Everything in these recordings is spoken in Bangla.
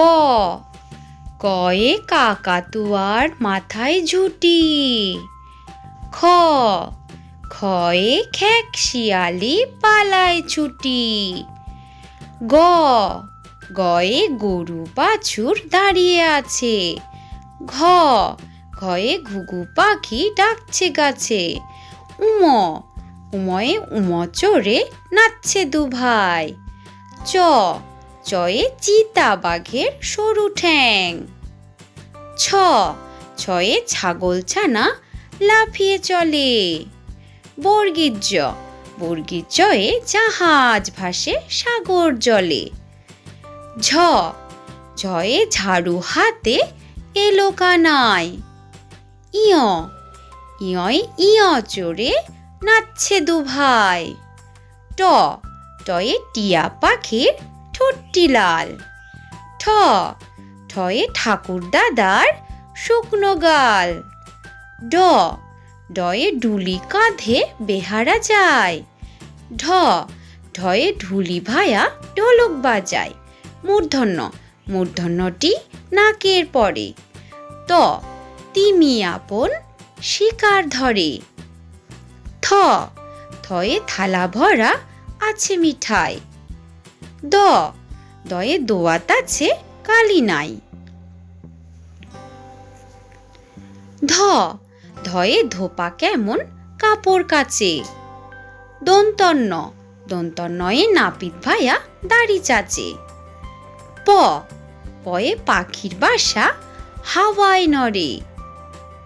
ক। কয়ে কাকাতুয়ার মাথায় ঝুটি। খ। খয়ে খ্যাক শিয়ালি পালায় ছুটি। গ। গয়ে গরু বাছুর দাঁড়িয়ে আছে। ঘ। ঘয়ে ঘুঘু পাখি ডাকছে গাছে। উম। উময়ে উম চড়ে নাচছে দু ভাই চ। চয়ে চিতা বাঘের সরু ঠ্যাং। ছ, ছয়ে ছাগল ছানা লাফিয়ে চলে। বর্গীর জ জয়ে জাহাজ ভাসে সাগর জলে। ঝ, ঝয়ে ঝাড়ু হাতে এলো কানায় ইয় ইয়য় ইয় চড়ে নাচছে দু ভাই ট, টয়ে টিয়া পাখির ঠোঁটটি লাল। ঠ, ঠয়ে ঠাকুর দাদার শুকনো গাল। ড, ডয়ে ঢুলি কাঁধে বেহারা যায়। ঢ ঢয়ে ঢুলি ভায়া ঢোলক বাজায়। মূর্ধন্য, মূর্ধন্যটি নাকের পরে। ত, তিমি আপন শিকার ধরে। থ, থয়ে থালা ভরা আছে মিঠাই। দ। দয়ে দোয়াত আছে, কালি নাই। ধ। ধয়ে ধোপা কেমন, কাপড় কাচে। দন্তন্য দন্তন্নয়ে নাপিত ভায়া দাড়ি চাচে। প। পয়ে পাখির বাসা হাওয়ায় নড়ে।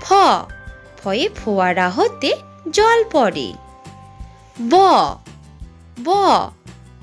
ফ। ফয়ে ফোয়ারা হতে জল পড়ে। ব। ব।